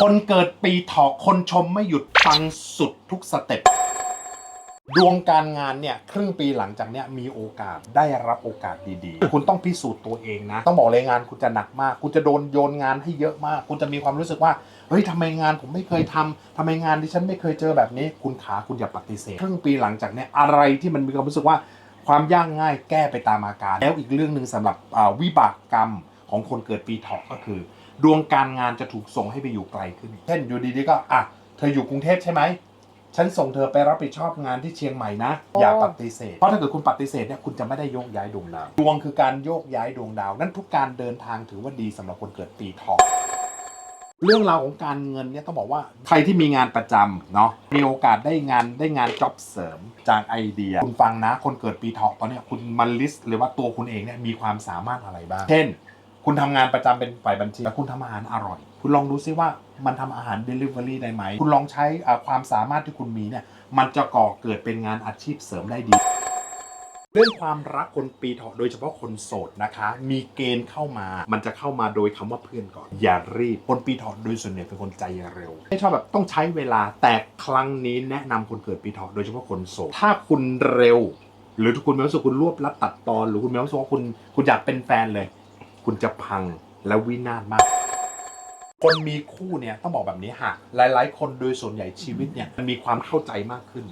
คนเกิดปีเถาะคนชมไม่หยุดปังสุดทุกสเต็ปดวงการงานเนี่ยครึ่งปีหลังจากเนี้ยมีโอกาสได้รับโอกาสดีๆ คุณต้องพิสูจน์ตัวเองนะ ต้องบอกเลยงานคุณจะหนักมาก คุณจะโดนโยนงานให้เยอะมาก คุณจะมีความรู้สึกว่าเฮ้ยทำไมงานผมไม่เคยทำทำไมงานที่ฉันไม่เคยเจอแบบนี้ คุณขาคุณอย่าปฏิเสธ ครึ่งปีหลังจากเนี้ยอะไรที่มันมีความรู้สึกว่าความยากง่ายแก้ไปตามอาการ แล้วอีกเรื่องหนึ่งสำหรับวิบากกรรมของคนเกิดปีเถาะก็คือ ดวงการงานจะถูกส่งให้ไปอยู่ไกลขึ้น เช่นอยู่ดีๆก็อะเธออยู่กรุงเทพใช่ไหมฉันส่งเธอไปรับผิดชอบงานที่เชียงใหม่นะ อย่าปฏิเสธ เพราะถ้าเกิดคุณปฏิเสธเนี่ยคุณจะไม่ได้โยกย้ายดวงดาว ดวงคือการโยกย้ายดวงดาว นั่นทุกการเดินทางถือว่าดีสำหรับคนเกิดปีเถาะเรื่องราวของการเงินเนี่ยต้องบอกว่าใครที่มีงานประจำเนาะมีโอกาสได้งานได้งานจ็อบเสริมจากไอเดีย คุณฟังนะ คนเกิดปีเถาะตอนเนี้ยคุณมาลิสต์เลยว่าตัวคุณเองเนี่ยมีความสามารถอะไรบ้าง เช่น คุณทำงานประจำเป็นฝ่ายบัญชีแต่คุณทำอาหารอร่อย คุณลองดูซิว่ามันทำอาหาร Delivery ได้ไหม คุณลองใช้อ่าความสามารถที่คุณมีเนี่ย มันจะก่อเกิดเป็นงานอาชีพเสริมได้ดี เรื่องความรักคนปีเถาะโดยเฉพาะคนโสดนะคะ มีเกณฑ์เข้ามา มันจะเข้ามาโดยคำว่าเพื่อนก่อน อย่ารีบ คนปีเถาะโดยส่วนใหญ่เป็นคนใจเร็ว ไม่ชอบแบบต้องใช้เวลา แต่ครั้งนี้แนะนำคนเกิดปีเถาะโดยเฉพาะคนโสด ถ้าคุณเร็ว หรือทุกคุณมีความรู้สึกคุณรวบลัดตัดตอน หรือคุณมีความรู้สึกว่าคุณคุณอยากเป็นแฟนเลย คุณจะพังและวินาศมาก คนมีคู่เนี่ยต้องบอกแบบนี้ฮะหลาย ๆ คนโดยส่วนใหญ่ชีวิตเนี่ยมันมีความเข้าใจมากขึ้น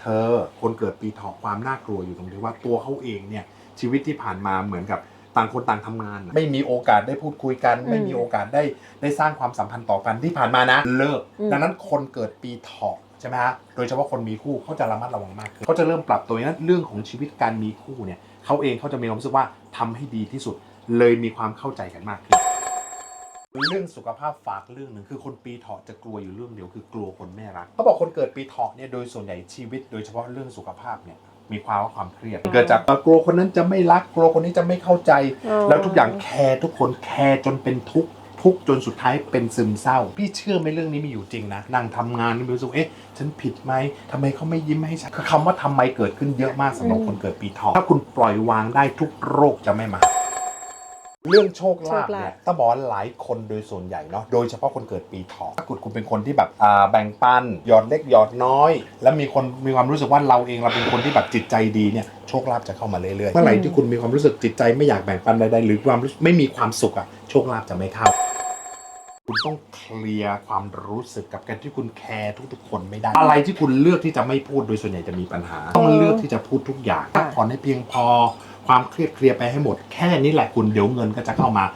เธอคนเกิดปีเถาะความน่ากลัวอยู่ตรงที่ว่าตัวเขาเองเนี่ยชีวิตที่ผ่านมาเหมือนกับต่างคนต่างทำงานน่ะไม่มีโอกาสได้พูดคุยกัน ไม่มีโอกาสได้ได้สร้างความสัมพันธ์ต่อกันที่ผ่านมานะเลิกอืมดังนั้นคนเกิดปีเถาะใช่ไหมฮะโดยเฉพาะคนมีคู่เขาจะระมัดระวังมากขึ้นเขาจะเริ่มปรับตัวนั้นเรื่องของชีวิตการมีคู่เนี่ยเขาเองเขาจะมีความรู้สึกว่าทำให้ดีที่สุด เลยมีความเข้าใจกันมากขึ้น เรื่องสุขภาพฝากเรื่องหนึ่งคือคนปีเถาะจะกลัวอยู่เรื่องเดียวคือกลัวคนไม่รักเขาบอกคนเกิดปีเถาะเนี่ยโดยส่วนใหญ่ชีวิต โดยเฉพาะเรื่องสุขภาพเนี่ยมีความว่าความเครียด เกิดจากกลัวคนนั้นจะไม่รักกลัวคนนี้จะไม่เข้าใจอ๋อแล้วทุกอย่างแคร์ทุกคนแคร์จนเป็นทุกข์ทุกข์จนสุดท้ายเป็นซึมเศร้า พี่เชื่อไหมเรื่องนี้มีอยู่จริงนะนั่งทำงานนี่รู้สึกเอ๊ะฉันผิดไหมทำไมเขาไม่ยิ้มให้ฉันคือคำว่าทำไมเกิดขึ้นเยอะมากสำหรับคนเกิดปีเถาะถ้าคุณปล่อยวางได้ทุกโรคจะไม่มา เรื่องโชคลาภเนี่ยต้องบอกว่าหลายคนโดยส่วนใหญ่เนาะโดยเฉพาะคนเกิดปีเถาะถ้าเกิดคุณเป็นคนที่แบบอ่าแบ่งปันหยอดเล็กหยอดน้อย แล้วมีคนมีความรู้สึกว่าเราเองเราเป็นคนที่แบบจิตใจดีเนี่ยโชคลาภจะเข้ามาเรื่อยๆเมื่อไหร่ที่คุณมีความรู้สึกจิตใจไม่อยากแบ่งปันใดๆหรือความรู้สึกไม่มีความสุขอะโชคลาภจะไม่เข้า คุณต้องเคลียร์ความรู้สึกกับการที่คุณแคร์ทุกๆ คนไม่ได้ อะไรที่คุณเลือกที่จะไม่พูดโดยส่วนใหญ่จะมีปัญหา ต้องเลือกที่จะพูดทุกอย่างพักผ่อนให้เพียงพอ ความเครียดเคลียร์ไปให้หมดแค่นี้แหละคุณเดี๋ยวเงินก็จะเข้ามา